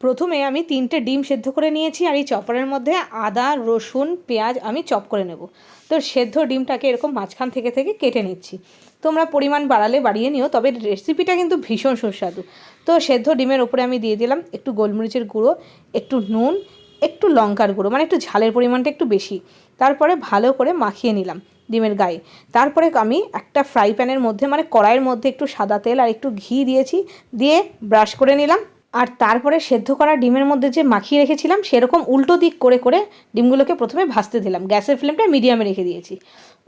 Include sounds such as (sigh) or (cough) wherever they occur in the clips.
প্রথমে আমি তিনটে ডিম সেদ্ধ করে নিয়েছি আর এই চপারের মধ্যে আদা, রসুন, পেঁয়াজ আমি চপ করে নেব। তো সেদ্ধ ডিমটাকে এরকম মাঝখান থেকে থেকে কেটে নিচ্ছি। তোমরা পরিমাণ বাড়ালে বাড়িয়ে নিও, তবে রেসিপিটা কিন্তু ভীষণ সুস্বাদু। তো সেদ্ধ ডিমের ওপরে আমি দিয়ে দিলাম একটু গোলমরিচের গুঁড়ো, একটু নুন, একটু লঙ্কার গুঁড়ো মানে একটু ঝালের পরিমাণটা একটু বেশি। তারপরে ভালো করে মাখিয়ে নিলাম ডিমের গায়ে। তারপরে আমি একটা ফ্রাই প্যানের মধ্যে মানে কড়াইয়ের মধ্যে একটু সাদা তেল আর একটু ঘি দিয়েছি, দিয়ে ব্রাশ করে নিলাম। আর তারপরে সেদ্ধ করা ডিমের মধ্যে যে মাখিয়ে রেখেছিলাম, সেরকম উল্টো দিক করে করে ডিমগুলোকে প্রথমে ভাজতে দিলাম। গ্যাসের ফ্লেমটা মিডিয়ামে রেখে দিয়েছি।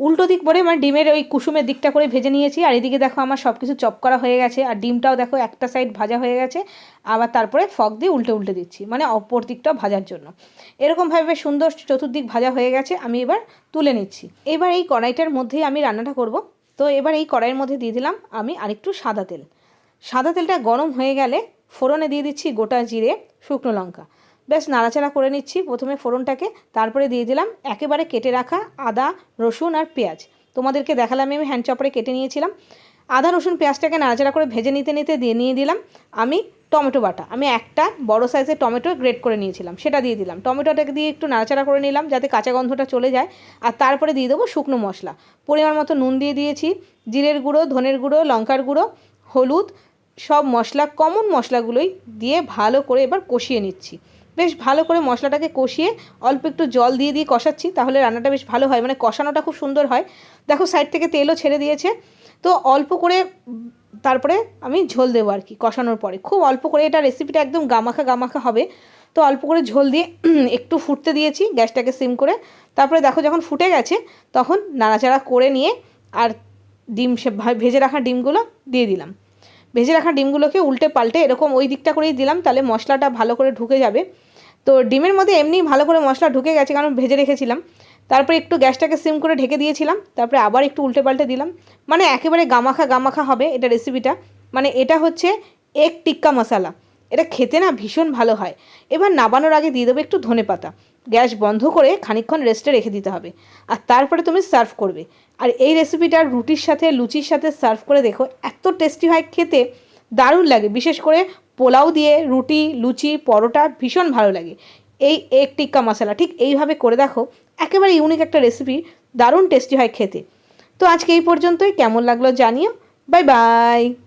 উল্টো দিক করে মানে ডিমের ওই কুসুমের দিকটা করে ভেজে নিয়েছি, আর এদিকে দেখো আমার সব কিছু চপ করা হয়ে গেছে, আর ডিমটাও দেখো একটা সাইড ভাজা হয়ে গেছে, আবার তারপরে ফক দিয়ে উল্টে উল্টে দিচ্ছি মানে অপর দিকটাও ভাজার জন্য। এরকমভাবে সুন্দর চতুর্দিক ভাজা হয়ে গেছে, আমি এবার তুলে নিচ্ছি। এবার এই কড়াইটার মধ্যেই আমি রান্নাটা করব। তো এবার এই কড়াইয়ের মধ্যে দিয়ে দিলাম আমি আরেকটু সাদা তেল। সাদা তেলটা গরম হয়ে গেলে ফোড়নে দিয়ে দিচ্ছি গোটা জিরে, শুকনো লঙ্কা। বেশ নাড়াচাড়া করে নিচ্ছি। প্রথমে ফোড়নটাকে, তারপরে দিয়ে দিলাম একেবারে কেটে রাখা আদা, রসুন আর পেঁয়াজ। তোমাদেরকে দেখালাম, আমি হ্যান্ড চপারে কেটে নিয়েছিলাম। আদা, রসুন, পেঁয়াজটাকে নাড়াচাড়া করে ভেজে নিতে নিতে দিয়ে নিয়ে দিলাম আমি টমেটো বাটা। আমি একটা বড় সাইজের টমেটো গ্রেট করে নিয়েছিলাম, সেটা দিয়ে দিলাম। টমেটোটাকে দিয়ে একটু নাড়াচাড়া করে নিলাম যাতে কাঁচা গন্ধটা চলে যায়। আর তারপরে দিয়ে দেবো শুকনো মশলা। পরিমাণ মতো নুন দিয়ে দিয়েছি, জিরের গুঁড়ো, ধনের গুঁড়ো, লঙ্কার গুঁড়ো। হলুদ, সব মশলা কমন মশলাগুলোই দিয়ে ভালো করে এবার কষিয়ে নিচ্ছি। বেশ ভালো করে মশলাটাকে কষিয়ে অল্প একটু জল দিয়ে দিয়ে কষাচ্ছি, তাহলে রান্নাটা বেশ ভালো হয়। মানে কষানোটা খুব সুন্দর হয়। দেখো সাইড থেকে তেলও ছেড়ে দিয়েছে। তো অল্প করে তারপরে আমি ঝোল দেবো আর কি কষানোর পরে। খুব অল্প করে, এটা রেসিপিটা একদম গামাখা গামাখা হবে। তো অল্প করে ঝোল দিয়ে (clears throat) একটু ফুটতে দিয়েছি গ্যাসটাকে সিম করে। তারপরে দেখো, যখন ফুটে গেছে, তখন নাড়াচাড়া করে নিয়ে আর ডিম ভেজে রাখা ডিমগুলো দিয়ে দিলাম। ভেজে রাখা ডিমগুলোকে উল্টে পাল্টে এরকম ওই দিকটা করেই দিলাম, তাহলে মশলাটা ভালো করে ঢুকে যাবে। তো ডিমের মধ্যে এমনি ভালো করে মশলা ঢুকে গেছে, কারণ ভেজে রেখেছিলাম। তারপরে একটু গ্যাসটাকে সিম করে ঢেকে দিয়েছিলাম, তারপরে আবার একটু উল্টে পাল্টে দিলাম। মানে একেবারে গামাখা গামাখা হবে এটা রেসিপিটা মানে এটা হচ্ছে এক টিক্কা মশলা। এটা খেতে না ভীষণ ভালো হয়। এবার নাবানোর আগে দিয়ে দেবো একটু ধনে পাতা। গ্যাস বন্ধ করে খানিকক্ষণ রেস্টে রেখে দিতে হবে। আর তারপরে তুমি সার্ভ করবে। আর এই রেসিপিটা রুটির সাথে, লুচির সাথে সার্ভ করে দেখো, এত টেস্টি হয়, খেতে দারুণ লাগে। বিশেষ করে পোলাও দিয়ে রুটি, লুচি, পরোটা ভীষণ ভালো লাগে। এই এক টিক্কা মশলা, ঠিক এইভাবে করে দেখো, একেবারে ইউনিক একটা রেসিপি দারুণ টেস্টি হয় খেতে। তো আজকে এই পর্যন্তই। কেমন লাগল জানিও। Bye bye